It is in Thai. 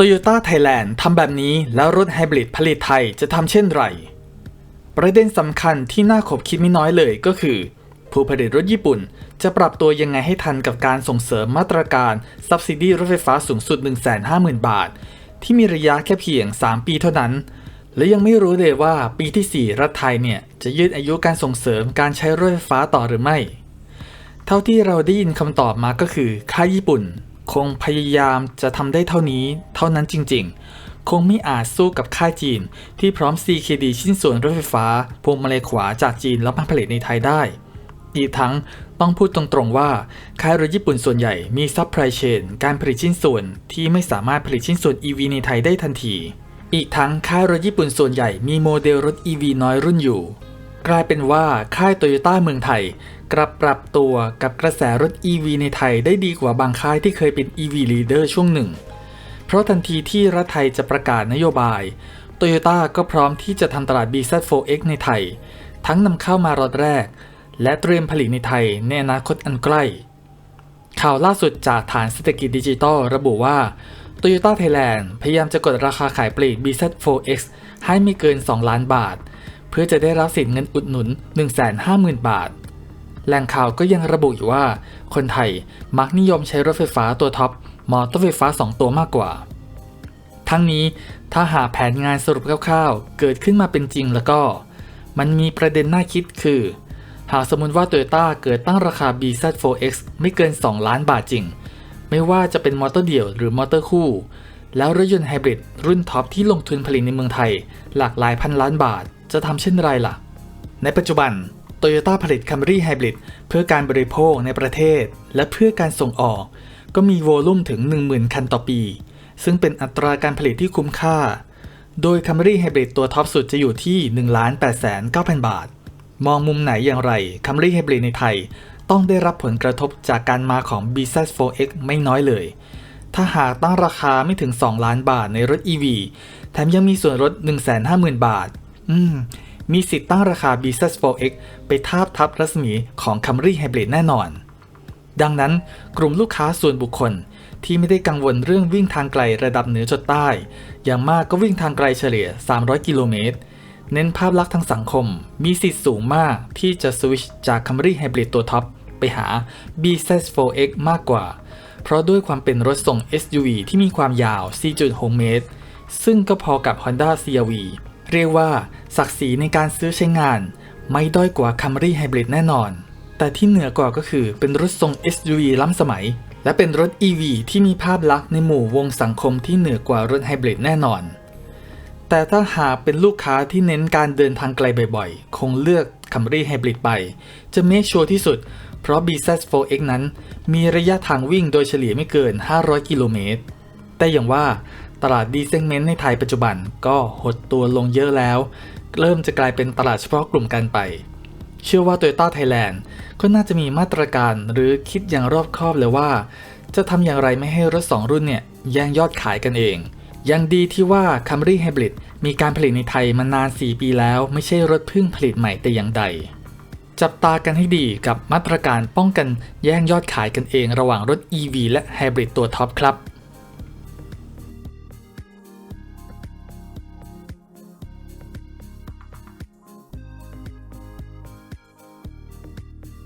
Toyota Thailand ทำแบบนี้แล้วรถไฮบริดผลิตไทยจะทำเช่นไร ประเด็นสำคัญที่น่าขบคิดไม่น้อยเลยก็คือ ผู้ผลิตรถญี่ปุ่น จะปรับตัวยังไงให้ทันกับการส่งเสริมมาตรการ Subsidy รถไฟฟ้าสูงสุด 150,000 บาท ที่มีระยะแค่เพียง 3 ปีเท่านั้น และยังไม่รู้เลยว่าปีที่ 4 รัฐไทยเนี่ยจะยืดอายุการส่งเสริมการใช้รถไฟฟ้าต่อหรือไม่ เท่าที่เราได้ยินคำตอบมาก็คือค่ายญี่ปุ่น คงพยายามจะทำได้เท่านี้เท่านั้นจริงๆ คงไม่อาจสู้กับค่ายจีน ที่พร้อม CKD ชิ้นส่วนรถไฟฟ้าพวงมาลัยขวาจากจีนแล้วมาผลิตในไทยได้ อีกทั้งต้องพูดตรงๆว่าค่ายรถญี่ปุ่นส่วนใหญ่มีซัพพลายเชนการผลิตชิ้นส่วนที่ไม่สามารถผลิตชิ้นส่วน EV ในไทยได้ทันที อีกทั้งค่ายรถญี่ปุ่นส่วนใหญ่มีโมเดลรถ EV น้อยรุ่นอยู่ กลายเป็นว่าค่ายโตโยต้าเมืองไทย กลับปรับตัวกับกระแสรถ EV ในไทยได้ดีกว่าบางค่ายที่เคยเป็น EV leader ช่วงหนึ่ง เพราะทันทีที่รัฐไทยจะประกาศนโยบายโตโยต้าก็พร้อมที่จะทำตลาด BZ4X ในไทย ทั้งนำเข้ามารถแรก และเตรียมผลิตในไทยในอนาคตอันใกล้ ข่าวล่าสุดจากฐานเศรษฐกิจดิจิทัลระบุว่า Toyota Thailand พยายามจะกดราคาขายปลีก BZ4X ให้ไม่เกิน 2 ล้านบาท เพื่อจะได้รับสิทธิ์เงินอุดหนุน 150,000 บาท แหล่งข่าวก็ยังระบุอยู่ว่า คนไทยมักนิยมใช้รถไฟฟ้าตัวท็อปมอเตอร์ไฟฟ้า 2 ตัวมากกว่า ทั้งนี้ถ้าหากแผนงานสรุปคร่าวๆ เกิดขึ้นมาเป็นจริงแล้วก็ มันมีประเด็นน่าคิดคือ หากสมมติว่า Toyota เกิดตั้งราคา BZ4X ไม่เกิน 2 ล้านบาทจริง ไม่ว่าจะเป็นมอเตอร์เดี่ยวหรือมอเตอร์คู่ แล้วรถยนต์ไฮบริดรุ่นท็อปที่ลงทุนผลิตในเมืองไทย หลากหลายพันล้านบาท จะทำเช่นไรล่ะ ในปัจจุบัน Toyota ผลิต Camry Hybrid เพื่อการบริโภคในประเทศ และเพื่อการส่งออก ก็มีโวลุ่มถึง 10,000 คันต่อปี ซึ่งเป็นอัตราการผลิตที่คุ้มค่า โดย Camry Hybrid ตัวท็อปสุดจะอยู่ที่ 1,890,000 บาท มองมุมไหนอย่างไร Camry Hybrid ในไทย ต้องได้รับผลกระทบจากการมาของ BZ4X ไม่น้อยเลย ถ้าหากตั้งราคาไม่ถึง 2 ล้านบาทในรถ EV แถมยังมีส่วนลด150,000 บาท อืม มีสิทธิ์ตั้งราคา BZ4X ไปทาบทับรัศมีของ Camry Hybrid แน่นอน ดังนั้นกลุ่มลูกค้าส่วนบุคคลที่ไม่ได้กังวลเรื่องวิ่งทางไกลระดับเหนือจดใต้ อย่างมากก็วิ่งทางไกลเฉลี่ย 300 กิโลเมตร เน้นภาพลักษณ์ทางสังคม มีสิทธิ์สูงมากที่จะสวิชจาก Camry Hybrid ตัวท็อปไปหา BZ4X มากกว่า เพราะด้วยความเป็นรถส่ง SUV ที่มีความยาว 4.6 เมตร ซึ่งก็พอกับ Honda CR-V เรียกว่า ศักดิ์ศรีในการซื้อใช้งาน ไม่ด้อยกว่า Camry Hybrid แน่นอน แต่ที่เหนือกว่าก็คือเป็นรถทรง SUV ล้ำสมัย และเป็นรถ EV ที่มีภาพลักษณ์ในหมู่วงสังคมที่เหนือกว่ารถไฮบริดแน่นอน แต่ถ้าหากเป็นลูกค้าที่เน้นการเดินทางไกลบ่อยๆ คงเลือก Camry Hybrid ไป จะเมคชัวร์ที่สุด เพราะ BZ4X นั้น มีระยะทางวิ่งโดยเฉลี่ยไม่เกิน 500 กิโลเมตร แต่อย่างว่า ตลาดดีเซกเมนต์ในไทยปัจจุบันก็หดตัวลงเยอะแล้ว เริ่มจะกลายเป็นตลาดเฉพาะกลุ่มกันไป เชื่อว่า Toyota Thailand ก็น่าจะมีมาตรการหรือคิดอย่างรอบคอบเลยว่า จะทำอย่างไรไม่ให้รถ 2 รุ่นเนี่ยแย่งยอดขายกันเอง ยังดีที่ว่า Camry Hybrid มีการผลิตในไทยมานาน 4 ปีแล้ว ไม่ใช่รถเพิ่งผลิตใหม่แต่อย่างใด จับตากันให้ดีกับมาตรการป้องกันแย่งยอดขายกันเอง ระหว่างรถ EV และ Hybrid ตัวท็อปครับ